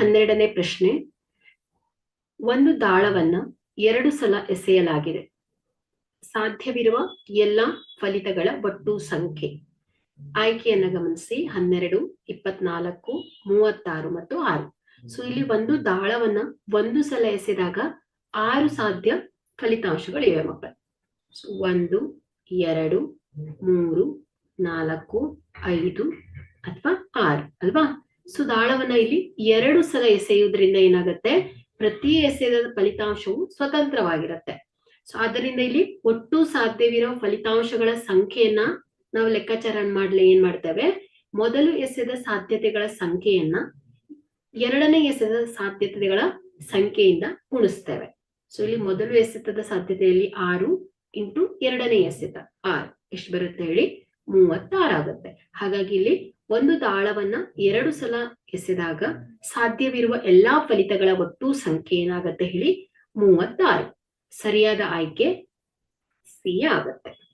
ಹನ್ನೆರಡನೇ ಪ್ರಶ್ನೆ. ಒಂದು ದಾಳವನ್ನ ಎರಡು ಸಲ ಎಸೆಯಲಾಗಿದೆ. ಸಾಧ್ಯವಿರುವ ಎಲ್ಲ ಫಲಿತಗಳ ಒಟ್ಟು ಸಂಖ್ಯೆ. ಆಯ್ಕೆಯನ್ನ ಗಮನಿಸಿ. ಹನ್ನೆರಡು, ಇಪ್ಪತ್ನಾಲ್ಕು, ಮೂವತ್ತಾರು ಮತ್ತು ಆರು. ಸೊ ಇಲ್ಲಿ ಒಂದು ದಾಳವನ್ನ ಒಂದು ಸಲ ಎಸೆದಾಗ ಆರು ಸಾಧ್ಯ ಫಲಿತಾಂಶಗಳಿವೆ ಮಕ್ಕಳು. ಸೊ ಒಂದು, ಎರಡು, ಮೂರು, ನಾಲ್ಕು, ಐದು ಅಥವಾ ಆರು. ಅಲ್ವಾ? ಸೊ ದಾಳವನ್ನ ಇಲ್ಲಿ ಎರಡು ಸಲ ಎಸೆಯುವುದರಿಂದ ಏನಾಗುತ್ತೆ? ಪ್ರತಿ ಎಸೆಯದ ಫಲಿತಾಂಶವು ಸ್ವತಂತ್ರವಾಗಿರುತ್ತೆ. ಸೊ ಆದ್ದರಿಂದ ಇಲ್ಲಿ ಒಟ್ಟು ಸಾಧ್ಯವಿರೋ ಫಲಿತಾಂಶಗಳ ಸಂಖ್ಯೆಯನ್ನ ನಾವು ಲೆಕ್ಕಾಚಾರ ಮಾಡ್ಲಿ ಏನ್ ಮಾಡ್ತೇವೆ? ಮೊದಲು ಎಸೆದ ಸಾಧ್ಯತೆಗಳ ಸಂಖ್ಯೆಯನ್ನ ಎರಡನೇ ಎಸೆದ ಸಾಧ್ಯತೆಗಳ ಸಂಖ್ಯೆಯಿಂದ ಗುಣಿಸ್ತೇವೆ. ಸೊ ಇಲ್ಲಿ ಮೊದಲು ಎಸೆತದ ಸಾಧ್ಯತೆಯಲ್ಲಿ ಆರು ಇಂಟು ಎರಡನೇ ಎಸೆತ ಆರು. ಎಷ್ಟು ಬರುತ್ತೆ ಹೇಳಿ? ಮೂವತ್ತಾರು ಆಗುತ್ತೆ. ಹಾಗಾಗಿ ಇಲ್ಲಿ ಒಂದು ತಾಳವನ್ನ ಎರಡು ಸಲ ಎಸೆದಾಗ ಸಾಧ್ಯವಿರುವ ಎಲ್ಲಾ ಫಲಿತಗಳ ಒಟ್ಟು ಸಂಖ್ಯೆ ಏನಾಗತ್ತೆ ಹೇಳಿ? ಮೂವತ್ತಾರು. ಸರಿಯಾದ ಆಯ್ಕೆ ಸಿ ಆಗತ್ತೆ.